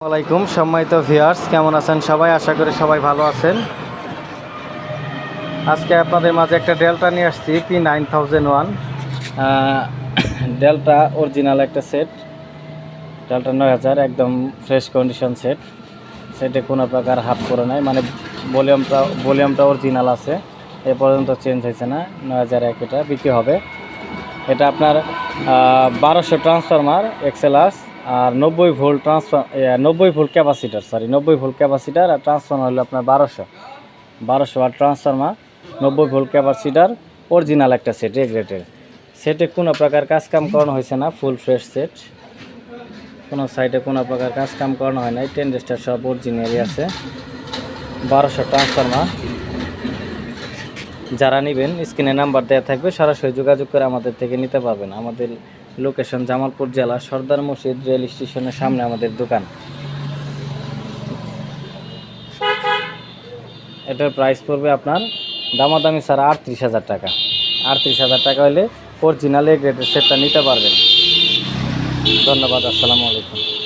আসসালামাইকুম সম্মানিত ভিউয়ার্স কেমন আছেন সবাই? আশা করি সবাই ভালো আছেন। আজকে আপনাদের মাঝে একটা ডেল্টা নিয়ে আসছি P nine thousand one delta original একটা সেট ডেল্টা নয় হাজার, একদম ফ্রেশ কন্ডিশন সেট সেটে কোনো প্রকার হাফ করে নাই মানে ভলিউমটা ভলিউমটা অরিজিনাল আছে। এ পর্যন্ত চেঞ্জ হয়েছে না, নয় হাজার এক এটা বিক্রি হবে। এটা আপনার বারোশো ট্রান্সফরমার এক্সেলাস আর নব্বই ভোল্ট ট্রান্সফার নব্বই ভোল্ট ক্যাপাসিটার সরি নব্বই ভোল্ট ক্যাপাসিটার আর ট্রান্সফরমার হলো আপনার বারোশো। বারোশো আর ট্রান্সফরমার নব্বই ভোল্ট ক্যাপাসিটার অরিজিনাল একটা সেট গ্রেটের সেটে কোনো প্রকার কাজ কাম করানো হয়েছে না ফুল ফ্রেশ সেট কোনো সাইডে কোনো প্রকার কাজ কাম করানো হয় নাই টেন রেস্টার সব অরিজিনালই আছে। বারোশো ট্রান্সফরমার যারা নেবেন স্ক্রিনে নাম্বার দেওয়া থাকবে, সরাসরি যোগাযোগ করে আমাদের থেকে নিতে পারবেন। আমাদের লোকেশন জামালপুর জেলা সর্দার মসজিদ রেল স্টেশনের সামনে আমাদের দোকান। এটার প্রাইস পড়বে আপনার দামাদামি স্যার আটত্রিশ হাজার টাকা। আটত্রিশ হাজার টাকা হলে অরিজিনাল এ গ্রেডের সেটটা নিতে পারবেন। ধন্যবাদ, আসসালামু আলাইকুম।